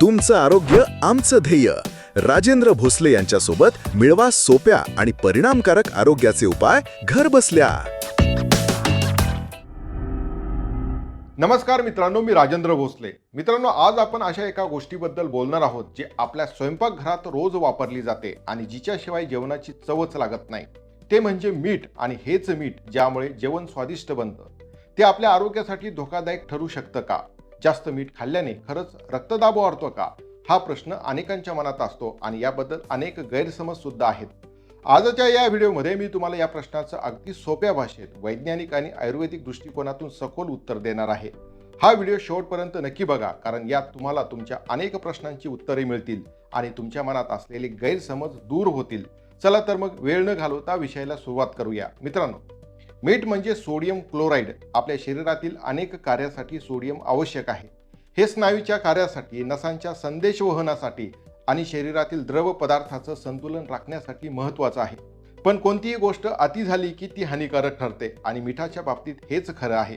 तुमचं आरोग्य आमचं ध्येय. राजेंद्र भोसले यांच्यासोबत मिळवा सोप्या आणि परिणामकारक आरोग्याचे उपाय घर बसल्या. नमस्कार मित्रांनो मी राजेंद्र भोसले. मित्रांनो आज आपण अशा एका गोष्टीबद्दल बोलणार आहोत जे आपल्या स्वयंपाकघरात रोज वापरली जाते आणि जिच्याशिवाय जेवणाची चवच लागत नाही. ते म्हणजे मीठ आणि हेच मीठ ज्यामुळे जेवण स्वादिष्ट बनतं. ते आपल्या आरोग्यासाठी धोकादायक ठरू शकतं का? जास्त मीठ खाल्ल्याने खरंच रक्तदाब वाढतो का? हा प्रश्न अनेकांच्या मनात असतो आणि याबद्दल अनेक गैरसमज सुद्धा आहेत. आजच्या या व्हिडिओमध्ये मी तुम्हाला या प्रश्नाचं अगदी सोप्या भाषेत वैज्ञानिक आणि आयुर्वेदिक दृष्टिकोनातून सखोल उत्तर देणार आहे. हा व्हिडिओ शेवटपर्यंत नक्की बघा कारण यात तुम्हाला तुमच्या अनेक प्रश्नांची उत्तरे मिळतील आणि तुमच्या मनात असलेले गैरसमज दूर होतील. चला तर मग वेळ न घालवता विषयाला सुरुवात करूया. मित्रांनो मीठ म्हणजे सोडियम क्लोराईड. आपल्या शरीरातील अनेक कार्यासाठी सोडियम आवश्यक आहे. हे स्नायूच्या कार्यासाठी नसांच्या संदेशवहनासाठी आणि शरीरातील द्रव पदार्थाचं संतुलन राखण्यासाठी महत्त्वाचं आहे. पण कोणतीही गोष्ट अति झाली की ती हानिकारक ठरते आणि मिठाच्या बाबतीत हेच खरं आहे.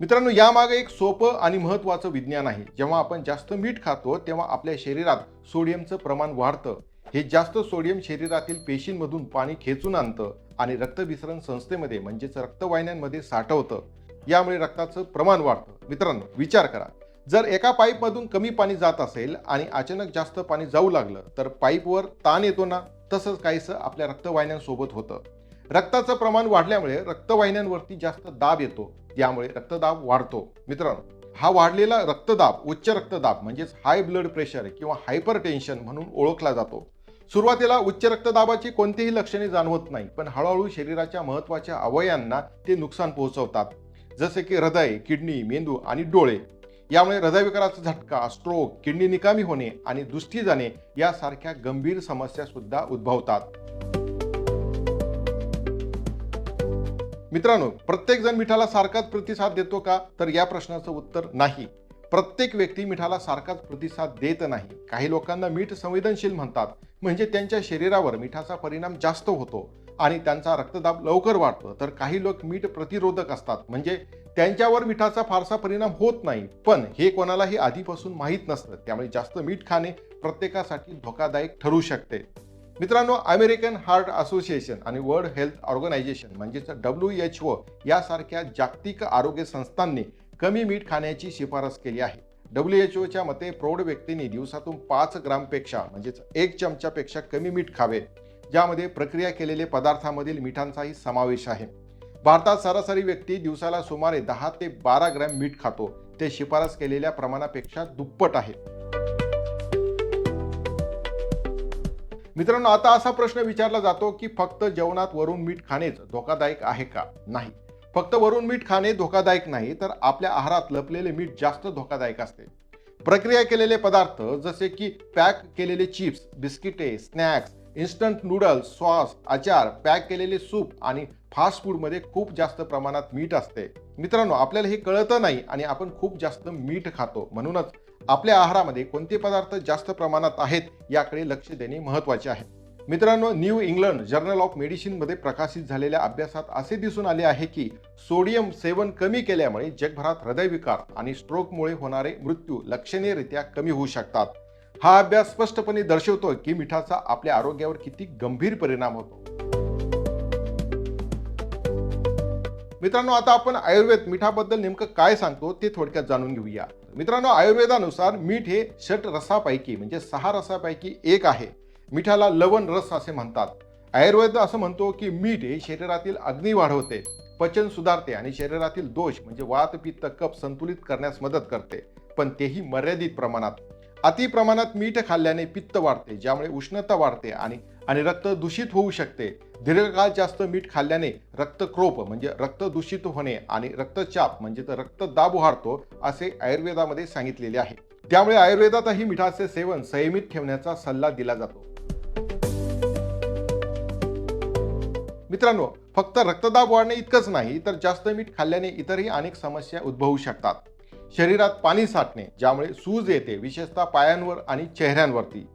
मित्रांनो यामागे एक सोपं आणि महत्त्वाचं विज्ञान आहे. जेव्हा आपण जास्त मीठ खातो तेव्हा आपल्या शरीरात सोडियमचं प्रमाण वाढतं. हे जास्त सोडियम शरीरातील पेशींमधून पाणी खेचून आणतं आणि रक्तभिसरण संस्थेमध्ये म्हणजेच रक्तवाहिन्यांमध्ये साठवतं. यामुळे रक्ताचं प्रमाण वाढतं. मित्रांनो विचार करा. जर एका पाईपमधून कमी पाणी जात असेल आणि अचानक जास्त पाणी जाऊ लागलं तर पाईपवर ताण येतो ना? तसंच काहीसं आपल्या रक्तवाहिन्यांसोबत होतं. रक्ताचं प्रमाण वाढल्यामुळे रक्तवाहिन्यांवरती जास्त दाब येतो. यामुळे रक्तदाब वाढतो. मित्रांनो हा वाढलेला रक्तदाब उच्च रक्तदाब म्हणजेच हाय ब्लड प्रेशर किंवा हायपर टेन्शन म्हणून ओळखला जातो. सुरुवातीला उच्च रक्तदाबाची कोणतीही लक्षणे जाणवत नाही पण हळूहळू शरीराच्या महत्त्वाच्या अवयांना ते नुकसान पोहोचवतात. जसे की हृदय किडनी मेंदू आणि डोळे. यामुळे हृदयविकाराचा झटका स्ट्रोक किडनी निकामी होणे आणि दुष्टी जाणे यासारख्या गंभीर समस्या सुद्धा उद्भवतात. मित्रांनो प्रत्येक जण मिठाला सारखाच प्रतिसाद देतो का? तर या प्रश्नाचं उत्तर नाही. प्रत्येक व्यक्ती मिठाला सारखाच प्रतिसाद देत नाही. काही लोकांना मीठ संवेदनशील म्हणतात. म्हणजे त्यांच्या शरीरावर मिठाचा परिणाम जास्त होतो आणि त्यांचा रक्तदाब लवकर वाढतो. तर काही लोक मीठ प्रतिरोधक असतात. म्हणजे त्यांच्यावर मिठाचा फारसा परिणाम होत नाही. पण हे कोणालाही आधीपासून माहीत नसतं. त्यामुळे जास्त मीठ खाणे प्रत्येकासाठी धोकादायक ठरू शकते. मित्रांनो अमेरिकन हार्ट असोसिएशन आणि वर्ल्ड हेल्थ ऑर्गनायझेशन म्हणजेच डब्ल्यू एच ओ यासारख्या जागतिक आरोग्य संस्थांनी कमी मीठ खाण्याची शिफारस केली आहे. डब्ल्यू एच ओच्या मते प्रौढ व्यक्तींनी दिवसातून पाच ग्रामपेक्षा म्हणजेच एक चमच्यापेक्षा कमी मीठ खावे ज्यामध्ये प्रक्रिया केलेले पदार्थामधील मिठांचाही समावेश आहे. भारतात सरासरी व्यक्ती दिवसाला सुमारे दहा ते बारा ग्रॅम मीठ खातो. ते शिफारस केलेल्या प्रमाणापेक्षा दुप्पट आहे. मित्रांनो आता असा प्रश्न विचारला जातो की फक्त जेवणात वरून मीठ खाणेच धोकादायक आहे का? नाही. फक्त वरून मीठ खाणे धोकादायक नाही तर आपल्या आहारात लपलेले मीठ जास्त धोकादायक असते. प्रक्रिया केलेले पदार्थ जसे की पॅक केलेले चिप्स बिस्किटे स्नॅक्स इन्स्टंट नूडल्स सॉस आचार पॅक केलेले सूप आणि फास्ट फूडमध्ये खूप जास्त प्रमाणात मीठ असते. मित्रांनो आपल्याला हे कळतं नाही आणि आपण खूप जास्त मीठ खातो. म्हणूनच आपल्या आहारामध्ये कोणते पदार्थ जास्त प्रमाणात आहेत याकडे लक्ष देणे महत्त्वाचे आहे. मित्रांनो न्यू इंग्लंड जर्नल ऑफ मेडिसिनमध्ये प्रकाशित झालेल्या अभ्यासात असे दिसून आले आहे की सोडियम सेवन कमी केल्यामुळे जगभरात हृदयविकार आणि स्ट्रोकमुळे होणारे मृत्यू लक्षणीयरित्या कमी होऊ शकतात. हा अभ्यास स्पष्टपणे दर्शवतो की मिठाचा आपल्या आरोग्यावर किती गंभीर परिणाम होतो. मित्रांनो आता आपण आयुर्वेद मिठाबद्दल नेमकं काय सांगतो ते थोडक्यात जाणून घेऊया. मित्रांनो आयुर्वेदानुसार मीठ हे षट रसापैकी म्हणजे सहा रसापैकी एक आहे. मिठाला लवण रस असे म्हणतात. आयुर्वेद असं म्हणतो की मीठ हे शरीरातील अग्नी वाढवते पचन सुधारते आणि शरीरातील दोष म्हणजे वात पित्त कप संतुलित करण्यास मदत करते. पण तेही मर्यादित प्रमाणात. अति प्रमाणात मीठ खाल्ल्याने पित्त वाढते ज्यामुळे उष्णता वाढते आणि आणि रक्त दूषित होऊ शकते. दीर्घकाळ जास्त मीठ खाल्ल्याने रक्तक्रोप म्हणजे रक्त दूषित होणे आणि रक्तचाप म्हणजे तर रक्तदाब वाढतो असे आयुर्वेदामध्ये सांगितलेले आहे. त्यामुळे आयुर्वेदातही मिठाचे सेवन संयमित ठेवण्याचा सल्ला दिला जातो. मित्रांनो फक्त रक्तदाब वाढणे इतकंच नाही तर जास्त मीठ खाल्ल्याने इतरही अनेक समस्या उद्भवू शकतात. शरीरात पाणी साठणे ज्यामुळे सूज येते विशेषतः पायांवर आणि चेहऱ्यांवरती.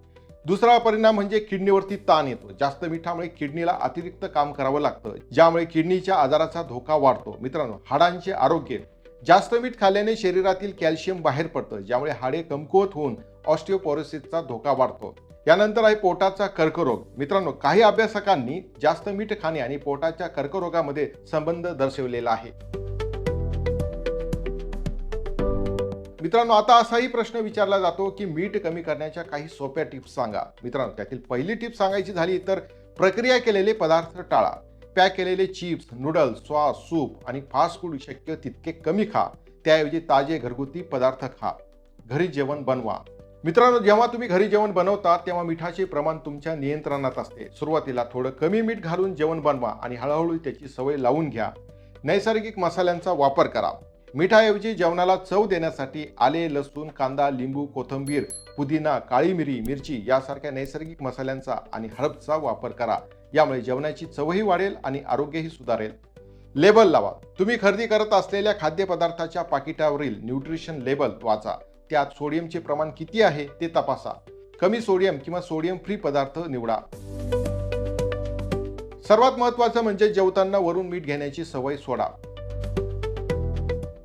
दुसरा परिणाम म्हणजे किडनीवरती ताण येतो. जास्त मिठामुळे किडनीला अतिरिक्त काम करावं लागतं ज्यामुळे किडनीच्या आजाराचा धोका वाढतो. मित्रांनो हाडांचे आरोग्य. जास्त मीठ खाल्ल्याने शरीरातील कॅल्शियम बाहेर पडतं ज्यामुळे हाडे कमकुवत होऊन ऑस्टिओपोरोसिसचा धोका वाढतो. यानंतर आहे पोटाचा कर्करोग. मित्रांनो काही अभ्यासकांनी जास्त मीठ खाणे आणि पोटाच्या कर्करोगामध्ये संबंध दर्शवलेला आहे. मित्रांनो आता असाही प्रश्न विचारला जातो की मीठ कमी करण्याच्या काही सोप्या टिप्स सांगा. मित्रांनो त्यातील पहिली टिप सांगायची झाली तर प्रक्रिया केलेले पदार्थ टाळा. पॅक केलेले चिप्स नूडल्स सॉस सूप आणि फास्ट फूड शक्य तितके कमी खा. त्याऐवजी ताजे घरगुती पदार्थ खा. घरी जेवण बनवा. मित्रांनो जेव्हा तुम्ही घरी जेवण बनवता तेव्हा मिठाचे प्रमाण तुमच्या नियंत्रणात असते. सुरुवातीला थोडं कमी मीठ घालून जेवण बनवा आणि हळूहळू त्याची सवय लावून घ्या. नैसर्गिक मसाल्यांचा वापर करा. मिठाऐवजी जेवणाला चव देण्यासाठी आले लसूण कांदा लिंबू कोथिंबीर पुदिना काळी मिरी मिरची यासारख्या नैसर्गिक मसाल्यांचा आणि हळदचा वापर करा. यामुळे जेवणाची चवही वाढेल आणि आरोग्यही सुधारेल. लेबल लावा. तुम्ही खरेदी करत असलेल्या खाद्यपदार्थाच्या पाकिटावरील न्यूट्रिशन लेबल वाचा. त्यात सोडियमचे प्रमाण किती आहे ते तपासा. कमी सोडियम किंवा सोडियम फ्री पदार्थ निवडा. सर्वात महत्वाचं म्हणजे जेवताना वरून मीठ घेण्याची सवय सोडा.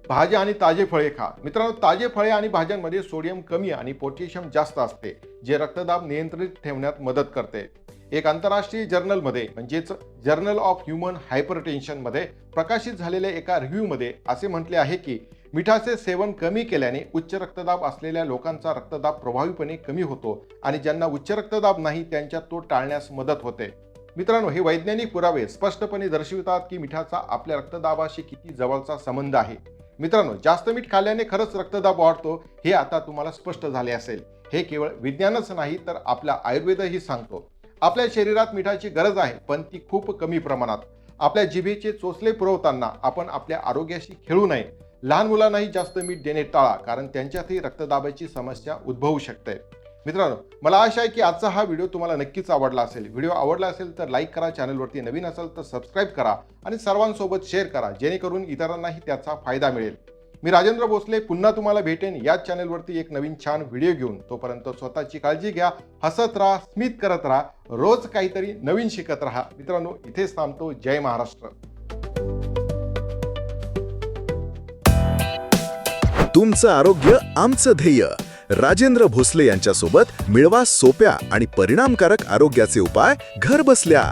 भाज्या आणि ताजे फळे खा. मित्रांनो ताजे फळे आणि भाज्यांमध्ये सोडियम कमी आणि पोटॅशियम जास्त असते जे रक्तदाब नियंत्रित ठेवण्यात मदत करते. एक आंतरराष्ट्रीय जर्नलमध्ये म्हणजेच जर्नल ऑफ ह्युमन हायपरटेन्शनमध्ये प्रकाशित झालेल्या एका रिव्ह्यूमध्ये असे म्हटले आहे की मिठाचे सेवन कमी केल्याने उच्च रक्तदाब असलेल्या लोकांचा रक्तदाब प्रभावीपणे कमी होतो आणि ज्यांना उच्च रक्तदाब नाही त्यांच्या तो टाळण्यास मदत होते. मित्रांनो हे वैज्ञानिक पुरावे स्पष्टपणे दर्शवितात की मिठाचा आपल्या रक्तदाबाशी किती जवळचा संबंध आहे. मित्रांनो जास्त मीठ खाल्ल्याने खरंच रक्तदाब वाढतो हे आता तुम्हाला स्पष्ट झाले असेल. हे केवळ विज्ञानच नाही तर आपला आयुर्वेदही सांगतो. आपल्या शरीरात मिठाची गरज आहे पण ती खूप कमी प्रमाणात. आपल्या जिभेचे चोचले पुरवताना आपण आपल्या आरोग्याशी खेळू नये. लहान मुलांनाही जास्त मीठ देणे टाळा कारण त्यांच्यातही रक्तदाबाची समस्या उद्भवू शकते. मित्रांनो मला आशा आहे की आजचा हा व्हिडिओ तुम्हाला नक्कीच आवडला असेल. व्हिडिओ आवडला असेल तर लाईक करा चॅनलवरती नवीन असेल तर सबस्क्राईब करा आणि सर्वांसोबत शेअर करा जेणेकरून इतरांनाही त्याचा फायदा मिळेल. मी राजेंद्र भोसले पुन्हा तुम्हाला भेटेन याच चॅनलवरती एक नवीन छान व्हिडिओ घेऊन. तोपर्यंत स्वतःची काळजी घ्या हसत राहा स्मित करत राहा रोज काहीतरी नवीन शिकत राहा. मित्रांनो इथेच थांबतो. जय महाराष्ट्र. तुमचं आरोग्य आमचं ध्येय. राजेंद्र भोसले यांच्यासोबत मिळवा सोप्या आणि परिणामकारक आरोग्याचे उपाय घर बसल्या